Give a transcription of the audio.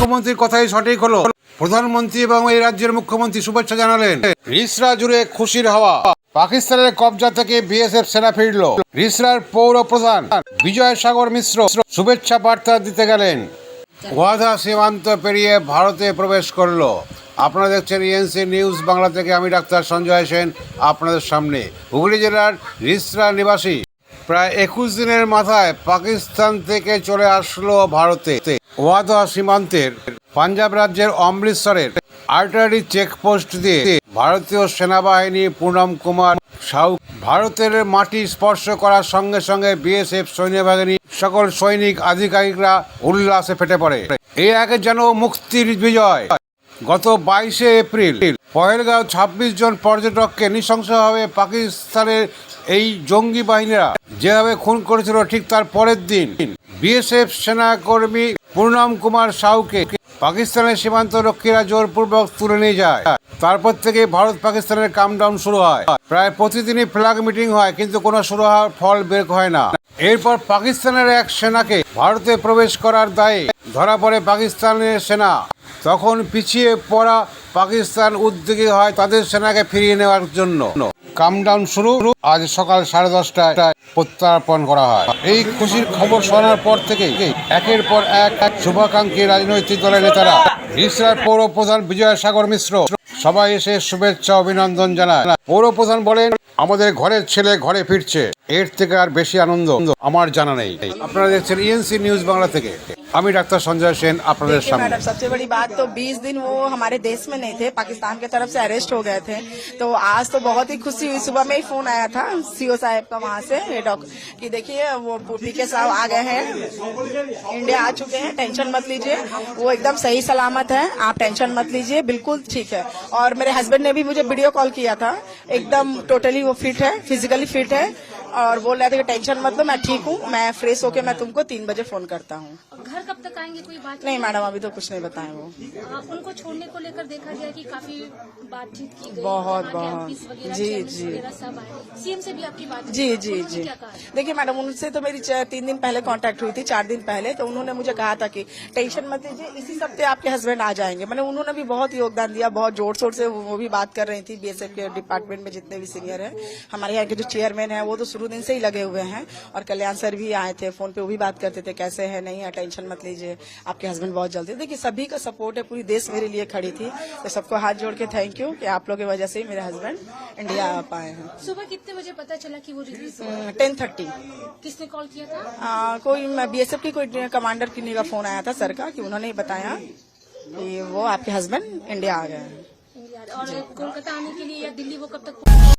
মুখ্যমন্ত্রীর কথাই সঠিক হলো। প্রধানমন্ত্রী এবং এই রাজ্যের মুখ্যমন্ত্রী শুভেচ্ছা জানালেন। রিসরা জুড়ে খুশির হাওয়া। পাকিস্তানের কবজা থেকে বিএসএফ সেনা ফিরল। রিসরার পৌর প্রধান বিজয় সাগর মিশ্র শুভেচ্ছা বার্তা দিতে গেলেন। ওয়াধা সীমান্ত পেরিয়ে ভারতে প্রবেশ করল। আপনারা দেখছেন ইএনসি নিউজ বাংলা থেকে আমি ডাক্তার সঞ্জয় সেন আপনাদের সামনে। হুগলি জেলার রিসরা নিবাসী। প্রায় একুশ দিনের মাথায় পাকিস্তান থেকে চলে আসলো ভারতে। ওয়াদা সীমান্তের পাঞ্জাব রাজ্যের অমৃতসরের আর্টারি চেকপোস্ট দিয়ে ভারতীয় সেনাবাহিনী পুনম কুমার সাউ ভারতের মাটি স্পর্শ করার সঙ্গে সঙ্গে বিএসএফ সৈন্যবাহিনী সকল সৈনিক আধিকারিকরা উল্লাসে ফেটে পড়ে। এই আগে যেন মুক্তির বিজয়। গত বাইশে এপ্রিল পহেলগাঁও ছাব্বিশ জন পর্যটককে নৃশংসভাবে পাকিস্তানের এই জঙ্গি বাহিনীরা যেভাবে খুন করেছিল ঠিক তার পরের দিন বিএসএফ সেনাকর্মী পূর্ণম কুমার সাউকে পাকিস্তানের সীমান্ত রক্ষীরা জোরপূর্বক তুলে নিয়ে যায়। তারপর থেকে ভারত পাকিস্তানের কামডাউন শুরু হয়। প্রায় প্রতিদিনই ফ্ল্যাগ মিটিং হয়, কিন্তু কোনো শুরু হওয়ার ফল বের হয় না। এরপর পাকিস্তানের এক সেনাকে ভারতে প্রবেশ করার দায়ে ধরা পড়ে পাকিস্তানের সেনা। তখন পিছিয়ে পড়া পাকিস্তান উদ্যোগী হয় তাদের সেনাকে ফিরিয়ে নেওয়ার জন্য। কামডাউন শুরু। আজ সকাল সাড়ে দশটায় প্রত্যার্পণ করা হয়। এই খুশির খবর শোনার পর থেকে একের পর এক এক শুভাকাঙ্ক্ষী রাজনৈতিক দলের নেতারা ইসরার পৌর প্রধান বিজয় সাগর মিশ্র সবাই এসে শুভেচ্ছা, অভিনন্দন জানায়। পৌর প্রধান বলেন, আমাদের ঘরের ছেলে ঘরে ফিরছে। এর থেকে আর বেশি আনন্দ আমার জানা নেই। আপনারা দেখছেন ইএনসি নিউজ বাংলা থেকে। আমি ডাক্তার সঞ্জয় সেন আপনাদের देखिए সামনে मैडम सबसे बड़ी बात तो 20 दिन वो हमारे देश में नहीं थे पाकिस्तान की तरफ से अरेस्ट हो गए थे तो आज तो बहुत ही खुशी हुई सुबह में ही फोन आया था सीओ साहब का वहाँ से ये डॉक कि देखिए वो पीके साहब आ गए हैं इंडिया आ चुके हैं टेंशन मत लीजिए वो एकदम सही सलामत है आप टेंशन मत लीजिए बिल्कुल ठीक है और मेरे हस्बैंड ने भी मुझे वीडियो कॉल किया था एकदम टोटली वो फिट है फिजिकली फिट है और बोल रहे थे कि टेंशन मत लो मैं ठीक हूँ मैं फ्रेश होके मैं तुमको तीन बजे फ़ोन करता हूँ। घर कब तक आएँगे? कोई बात नहीं मैडम अभी तो कुछ नहीं बताए वो। आ, उनको छोड़ने को लेकर देखा गया कि काफ़ी बातचीत की गई बहुत, बहुत। जी, जी। सीएम से भी आपकी बात जी जी जी। देखिए मैडम उनसे तो मेरी तीन दिन पहले कांटेक्ट हुई थी चार दिन पहले तो उन्होंने मुझे कहा था कि टेंशन मत लीजिए इसी सप्ते आपके हस्बैंड आ जाएँगे। मैंने उन्होंने भी बहुत योगदान दिया बहुत ज़ोर शोर से वो वो भी बात कर रही थी बीएसएफ के डिपार्टमेंट में जितने भी सीनियर है हमारे यहाँ के जो चेयरमैन है वो तो शुरू दिन से ही लगे हुए हैं और कल्याण सर भी आए थे फ़ोन पे वो भी बात करते थे कैसे है? नहीं है? टेंशन मत लीजिए आपके हस्बैंड बहुत जल्दी देखिए सभी का सपोर्ट है पूरी देश मेरे लिए खड़ी थी। तो सबको हाथ जोड़ के थैंक यू कि आप लोग की वजह से ही मेरे हस्बैंड इंडिया आ पाए हैं। सुबह कितने बजे पता चला की वो रिलीज़ टेन थर्टी किसने कॉल किया था? आ, कोई बीएसएफ की कोई कमांडर किन्नी का फ़ोन आया था सर का कि उन्होंने बताया कि वो आपके हस्बैंड इंडिया आ गए हैं। और कोलकाता आने के लिए या दिल्ली वो कब तक